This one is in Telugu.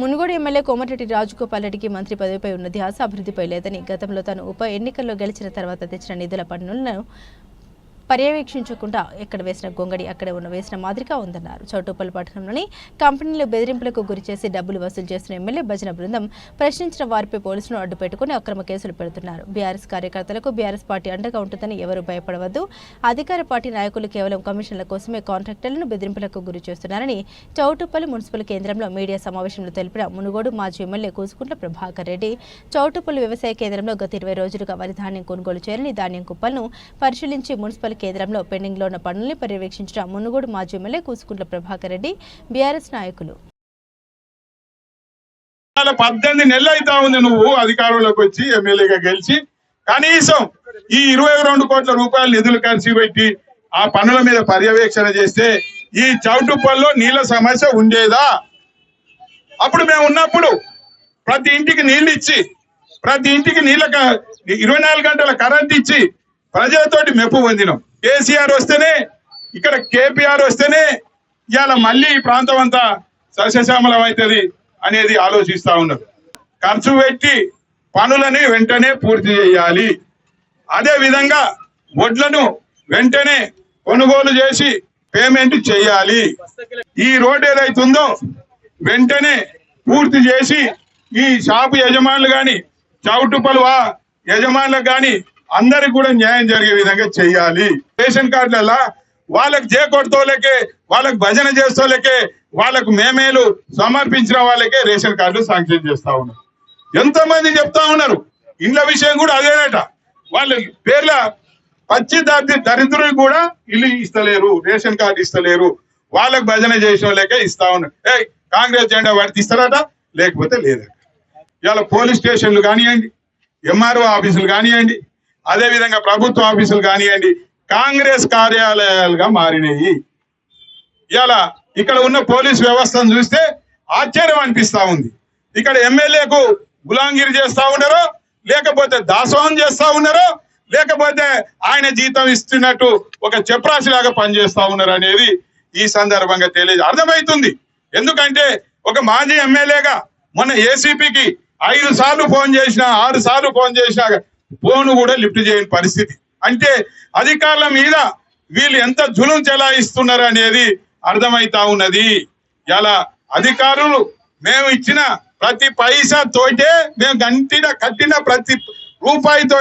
మునుగోడు ఎమ్మెల్యే కోమటిరెడ్డి రాజగోపాల్ రెడ్డికి మంత్రి పదవిపై ఉన్న ధ్యాస అభివృద్ధిపై లేదని గతంలో తాను ఉప ఎన్నికల్లో గెలిచిన తర్వాత తెచ్చిన నిధుల పన్నులను పర్యవేక్షించకుండా ఎక్కడ వేసిన గొంగడి అక్కడే ఉన్న వేసిన మాదిరిగా ఉందన్నారు. చౌటుపల్లి పట్టణంలోని కంపెనీలు బెదిరింపులకు గురి చేసి డబ్బులు వసూలు చేస్తున్న ఎమ్మెల్యే భజన బృందం ప్రశ్నించిన వారిపై పోలీసులను అడ్డుపెట్టుకుని అక్రమ కేసులు పెడుతున్నారు. బీఆర్ఎస్ కార్యకర్తలకు బీఆర్ఎస్ పార్టీ అండగా ఉంటుందని ఎవరు భయపడవద్దు. అధికార పార్టీ నాయకులు కేవలం కమిషన్ల కోసమే కాంట్రాక్టర్లను బెదిరింపులకు గురి చేస్తున్నారని చౌటుపల్లి మున్సిపల్ కేంద్రంలో మీడియా సమావేశంలో తెలిపిన మునుగోడు మాజీ ఎమ్మెల్యే కూసుకుంట్ల ప్రభాకర్ రెడ్డి చౌటుపల్లి వ్యవసాయ కేంద్రంలో గత ఇరవై రోజులుగా వరి ధాన్యం కొనుగోలు చేయాలని ధాన్యం కుప్పలను పరిశీలించి మున్సిపల్ కేంద్రంలో పెండింగ్లో ఉన్న పనుల్ని పర్యవేక్షించిన మునుగోడు మాజీ ఎమ్మెల్యే కూసుకుంట్ల ప్రభాకర్ రెడ్డి బీఆర్ఎస్ నాయకులు. పద్దెనిమిది నెలలు అయితా ఉంది నువ్వు అధికారంలోకి వచ్చి ఎమ్మెల్యేగా గెలిచి. కనీసం ఈ ఇరవై రెండు కోట్ల రూపాయలు నిధులు ఖర్చు పెట్టి ఆ పనుల మీద పర్యవేక్షణ చేస్తే ఈ చౌటుప్పల్లో నీళ్ళ సమస్య ఉండేదా? అప్పుడు మేము ఉన్నప్పుడు ప్రతి ఇంటికి నీళ్ళు ఇచ్చి ప్రతి ఇంటికి నీళ్ళ ఇరవై నాలుగు గంటల కరెంట్ ఇచ్చి ప్రజలతోటి మెప్పు పొందినాం. కేసీఆర్ వస్తేనే ఇక్కడ కేపీఆర్ వస్తేనే ఇవాళ మళ్ళీ ఈ ప్రాంతం అంతా సస్యశ్యామలం అవుతుంది అనేది ఆలోచిస్తా ఉన్నారు ఖర్చు పెట్టి పనులని వెంటనే పూర్తి చేయాలి. అదే విధంగా వడ్లను వెంటనే కొనుగోలు చేసి పేమెంట్ చేయాలి. ఈ రోడ్ ఏదైతుందో వెంటనే పూర్తి చేసి ఈ షాపు యజమానులు కానీ చౌటుపలు యజమానులకు కానీ అందరికి కూడా న్యాయం జరిగే విధంగా చేయాలి. రేషన్ కార్డులలో వాళ్ళకి చే కొడుతోలకే వాళ్ళకి భజన చేస్తోలేకే వాళ్ళకు మేమేలు సమర్పించిన వాళ్ళకే రేషన్ కార్డులు శాంక్షన్ చేస్తా ఉన్నారు. ఎంతో మంది చెప్తా ఉన్నారు. ఇండ్ల విషయం కూడా అదేనట. వాళ్ళ పేర్ల పచ్చి దరి దరిద్రులు కూడా ఇల్లు ఇస్తలేరు రేషన్ కార్డు ఇస్తలేరు. వాళ్ళకి భజన చేసిన వాళ్ళకే ఇస్తా ఉన్నారు. ఏ కాంగ్రెస్ జెండా వాడికి ఇస్తారట లేకపోతే లేదట. ఇవాళ పోలీస్ స్టేషన్లు కానివ్వండి ఎంఆర్ఓ ఆఫీసులు కానివ్వండి అదే విధంగా ప్రభుత్వ ఆఫీసులు కానివ్వండి కాంగ్రెస్ కార్యాలయాలుగా మారినాయి. ఇలా ఇక్కడ ఉన్న పోలీస్ వ్యవస్థను చూస్తే ఆశ్చర్యం అనిపిస్తా ఉంది. ఇక్కడ ఎమ్మెల్యేకు గులాంగిరి చేస్తా ఉన్నారో లేకపోతే దాసోహం చేస్తా ఉన్నారో లేకపోతే ఆయన జీతం ఇస్తున్నట్టు ఒక చెప్రాసి లాగా పనిచేస్తా ఉన్నారు అనేది ఈ సందర్భంగా తెలియదు అర్థమవుతుంది. ఎందుకంటే ఒక మాజీ ఎమ్మెల్యేగా మొన్న ఏసీపీకి ఐదు సార్లు ఫోన్ చేసిన ఆరు సార్లు ఫోన్ చేసినా ఫోన్ కూడా లిఫ్ట్ చేయని పరిస్థితి. అంటే అధికారుల మీద వీళ్ళు ఎంత జులుం చెలాయిస్తున్నారు అనేది అర్థమైతా ఉన్నది. ఇలా అధికారులు మేము ఇచ్చిన ప్రతి పైసా తోటే మేము గంటిన కట్టిన ప్రతి రూపాయితో